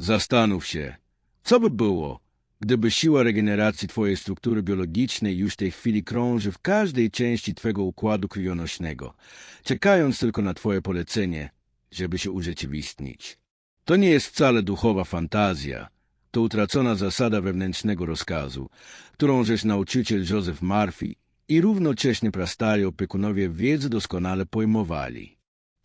Zastanów się, co by było, gdyby siła regeneracji twojej struktury biologicznej już w tej chwili krąży w każdej części twego układu krwionośnego, czekając tylko na twoje polecenie, żeby się urzeczywistnić. To nie jest wcale duchowa fantazja, to utracona zasada wewnętrznego rozkazu, którą żeś nauczyciel Józef Murphy i równocześnie prastari opiekunowie wiedzy doskonale pojmowali.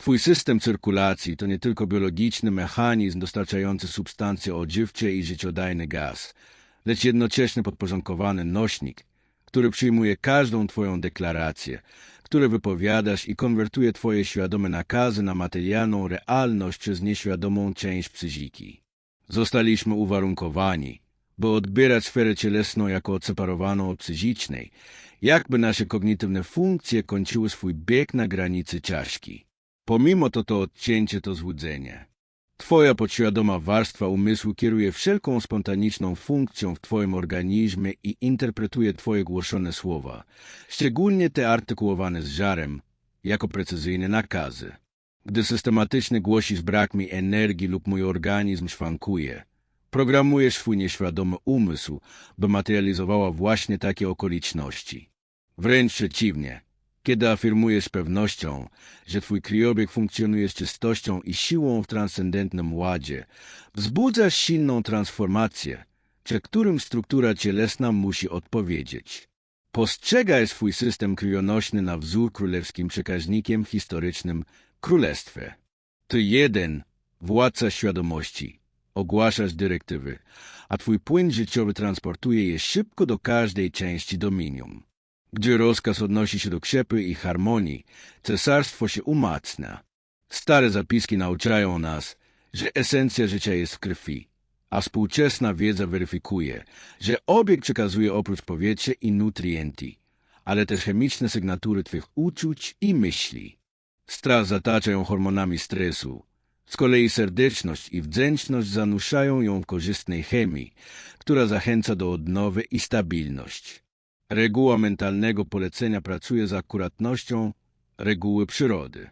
Twój system cyrkulacji to nie tylko biologiczny mechanizm dostarczający substancje odżywcze i życiodajny gaz, lecz jednocześnie podporządkowany nośnik, który przyjmuje każdą Twoją deklarację, które wypowiadasz i konwertuje Twoje świadome nakazy na materialną realność przez nieświadomą część psychiki. Zostaliśmy uwarunkowani, by odbierać sferę cielesną jako odseparowaną od psychicznej, jakby nasze kognitywne funkcje kończyły swój bieg na granicy czaszki. Pomimo to to odcięcie to złudzenie. Twoja podświadoma warstwa umysłu kieruje wszelką spontaniczną funkcją w Twoim organizmie i interpretuje Twoje głoszone słowa, szczególnie te artykułowane z żarem, jako precyzyjne nakazy. Gdy systematycznie głosisz brak mi energii lub mój organizm szwankuje, programujesz swój nieświadomy umysł, by materializowała właśnie takie okoliczności. Wręcz przeciwnie, kiedy afirmujesz z pewnością, że twój kriobieg funkcjonuje z czystością i siłą w transcendentnym ładzie, wzbudzasz silną transformację, przed którym struktura cielesna musi odpowiedzieć. Postrzegaj swój system krwionośny na wzór królewskim przekaźnikiem historycznym królestwie. Ty jeden, władca świadomości, ogłaszasz dyrektywy, a twój płyn życiowy transportuje je szybko do każdej części dominium. Gdy rozkaz odnosi się do krzepy i harmonii, cesarstwo się umacnia. Stare zapiski nauczają nas, że esencja życia jest w krwi, a współczesna wiedza weryfikuje, że obieg przekazuje oprócz powietrza i nutrienty, ale też chemiczne sygnatury twych uczuć i myśli. Strach zatacza ją hormonami stresu. Z kolei serdeczność i wdzięczność zanuszają ją w korzystnej chemii, która zachęca do odnowy i stabilność. Reguła mentalnego polecenia pracuje z akuratnością reguły przyrody.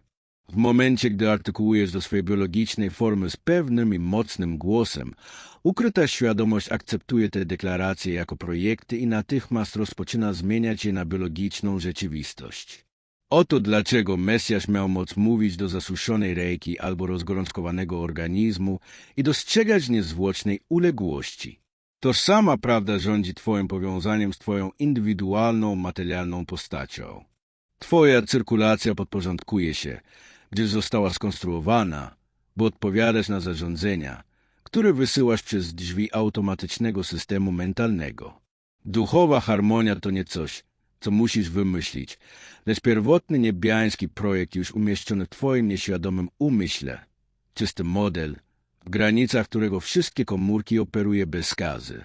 W momencie, gdy artykułujesz do swojej biologicznej formy z pewnym i mocnym głosem, ukryta świadomość akceptuje te deklaracje jako projekty i natychmiast rozpoczyna zmieniać je na biologiczną rzeczywistość. Oto dlaczego Mesjasz miał moc mówić do zasuszonej ręki albo rozgorączkowanego organizmu i dostrzegać niezwłocznej uległości. Tożsama prawda rządzi Twoim powiązaniem z Twoją indywidualną, materialną postacią. Twoja cyrkulacja podporządkuje się, gdyż została skonstruowana, by odpowiadać na zarządzenia, które wysyłasz przez drzwi automatycznego systemu mentalnego. Duchowa harmonia to nie coś, co musisz wymyślić, lecz pierwotny niebiański projekt już umieszczony w Twoim nieświadomym umyśle, czysty model, w granicach którego wszystkie komórki operuje bez skazy.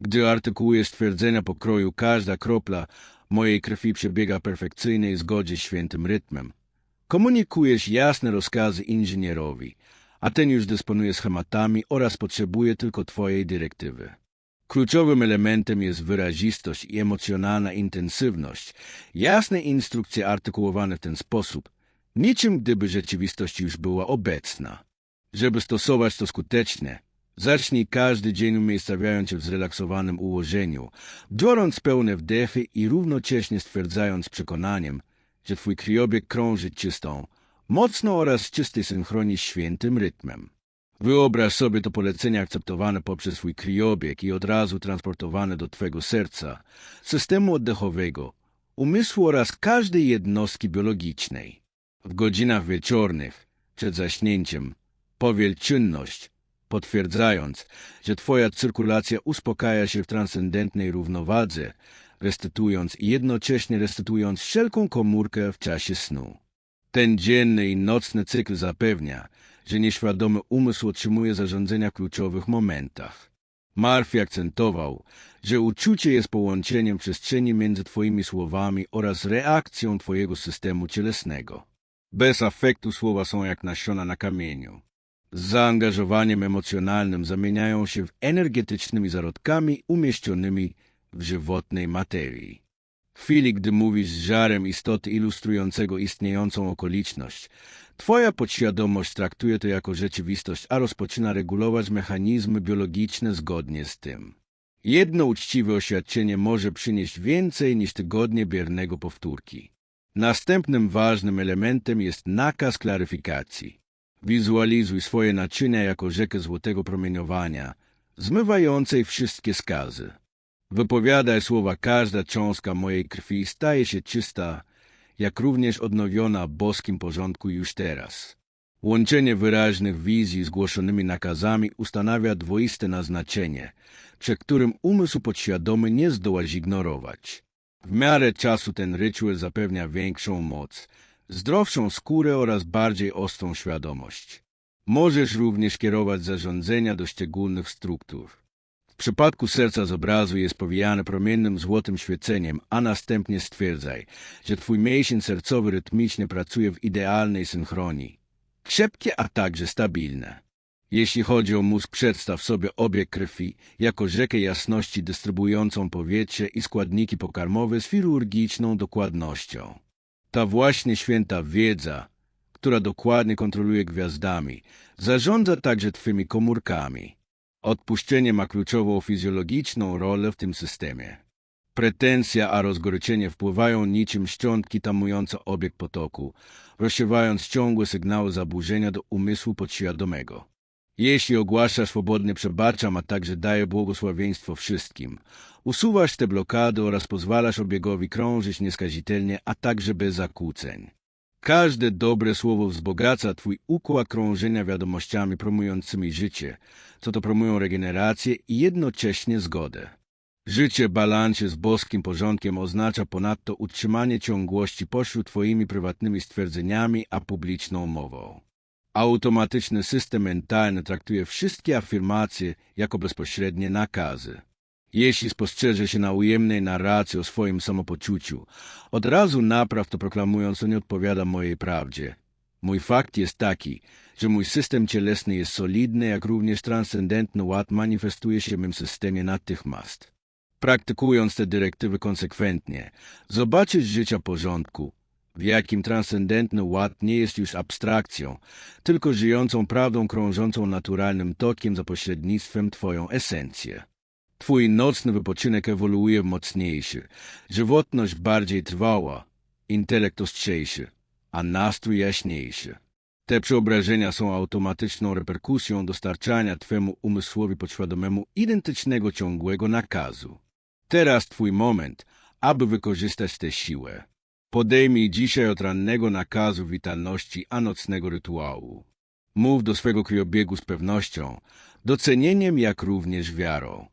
Gdy artykułujesz stwierdzenia pokroju każda kropla mojej krwi przebiega perfekcyjnej zgodzie z świętym rytmem, komunikujesz jasne rozkazy inżynierowi, a ten już dysponuje schematami oraz potrzebuje tylko Twojej dyrektywy. Kluczowym elementem jest wyrazistość i emocjonalna intensywność, jasne instrukcje artykułowane w ten sposób, niczym gdyby rzeczywistość już była obecna. Żeby stosować to skutecznie, zacznij każdy dzień umiejscawiając się w zrelaksowanym ułożeniu, biorąc pełne wdechy i równocześnie stwierdzając przekonaniem, że twój kriobieg krąży czystą, mocno oraz czystej synchronii świętym rytmem. Wyobraź sobie to polecenie akceptowane poprzez swój kriobieg i od razu transportowane do twego serca, systemu oddechowego, umysłu oraz każdej jednostki biologicznej. W godzinach wieczornych, przed zaśnięciem, powiel czynność, potwierdzając, że twoja cyrkulacja uspokaja się w transcendentnej równowadze, restytując i jednocześnie restytując wszelką komórkę w czasie snu. Ten dzienny i nocny cykl zapewnia, że nieświadomy umysł otrzymuje zarządzenia w kluczowych momentach. Murphy akcentował, że uczucie jest połączeniem przestrzeni między Twoimi słowami oraz reakcją Twojego systemu cielesnego. Bez afektu słowa są jak nasiona na kamieniu. Z zaangażowaniem emocjonalnym zamieniają się w energetycznymi zarodkami umieszczonymi w żywotnej materii. W chwili, gdy mówisz z żarem istoty ilustrującego istniejącą okoliczność, twoja podświadomość traktuje to jako rzeczywistość, a rozpoczyna regulować mechanizmy biologiczne zgodnie z tym. Jedno uczciwe oświadczenie może przynieść więcej niż tygodnie biernego powtórki. Następnym ważnym elementem jest nakaz klaryfikacji. Wizualizuj swoje naczynia jako rzekę złotego promieniowania, zmywającej wszystkie skazy. Wypowiadaj słowa każda cząstka mojej krwi staje się czysta, jak również odnowiona w boskim porządku już teraz. Łączenie wyraźnych wizji z głoszonymi nakazami ustanawia dwoiste naznaczenie, przed którym umysł podświadomy nie zdoła zignorować. W miarę czasu ten rytuał zapewnia większą moc, zdrowszą skórę oraz bardziej ostrą świadomość. Możesz również kierować zarządzenia do szczególnych struktur. W przypadku serca z obrazu jest powijane promiennym złotym świeceniem, a następnie stwierdzaj, że twój mięsień sercowy rytmicznie pracuje w idealnej synchronii. Krzepkie, a także stabilne. Jeśli chodzi o mózg, przedstaw sobie obieg krwi jako rzekę jasności dystrybuującą powietrze i składniki pokarmowe z chirurgiczną dokładnością. Ta właśnie święta wiedza, która dokładnie kontroluje gwiazdami, zarządza także twymi komórkami. Odpuszczenie ma kluczową fizjologiczną rolę w tym systemie. Pretensja a rozgoryczenie wpływają niczym szczątki tamujące obieg potoku, rozsiewając ciągłe sygnały zaburzenia do umysłu podświadomego. Jeśli ogłasza swobodnie przebaczam, a także daje błogosławieństwo wszystkim, usuwasz te blokady oraz pozwalasz obiegowi krążyć nieskazitelnie, a także bez zakłóceń. Każde dobre słowo wzbogaca Twój układ krążenia wiadomościami promującymi życie, co to promują regenerację i jednocześnie zgodę. Życie w balansie z boskim porządkiem oznacza ponadto utrzymanie ciągłości pośród Twoimi prywatnymi stwierdzeniami a publiczną mową. Automatyczny system mentalny traktuje wszystkie afirmacje jako bezpośrednie nakazy. Jeśli spostrzeże się na ujemnej narracji o swoim samopoczuciu, od razu napraw to proklamując, to nie odpowiada mojej prawdzie. Mój fakt jest taki, że mój system cielesny jest solidny, jak również transcendentny ład manifestuje się w mym systemie natychmiast. Praktykując te dyrektywy konsekwentnie, zobaczysz życia porządku, w jakim transcendentny ład nie jest już abstrakcją, tylko żyjącą prawdą krążącą naturalnym tokiem za pośrednictwem Twoją esencję. Twój nocny wypoczynek ewoluuje w mocniejszy, żywotność bardziej trwała, intelekt ostrzejszy, a nastrój jaśniejszy. Te przeobrażenia są automatyczną reperkusją dostarczania Twemu umysłowi podświadomemu identycznego ciągłego nakazu. Teraz Twój moment, aby wykorzystać tę siłę. Podejmij dzisiaj od rannego nakazu witalności a nocnego rytuału. Mów do swego kriobiegu z pewnością, docenieniem jak również wiarą.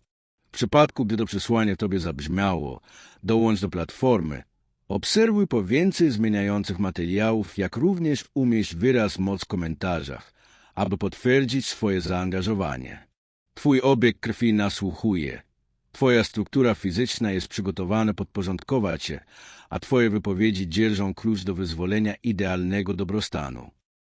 W przypadku, gdy to przesłanie Tobie zabrzmiało, dołącz do platformy, obserwuj po więcej zmieniających materiałów, jak również umieść wyraz moc w komentarzach, aby potwierdzić swoje zaangażowanie. Twój obieg krwi nasłuchuje. Twoja struktura fizyczna jest przygotowana podporządkować się, a Twoje wypowiedzi dzierżą klucz do wyzwolenia idealnego dobrostanu.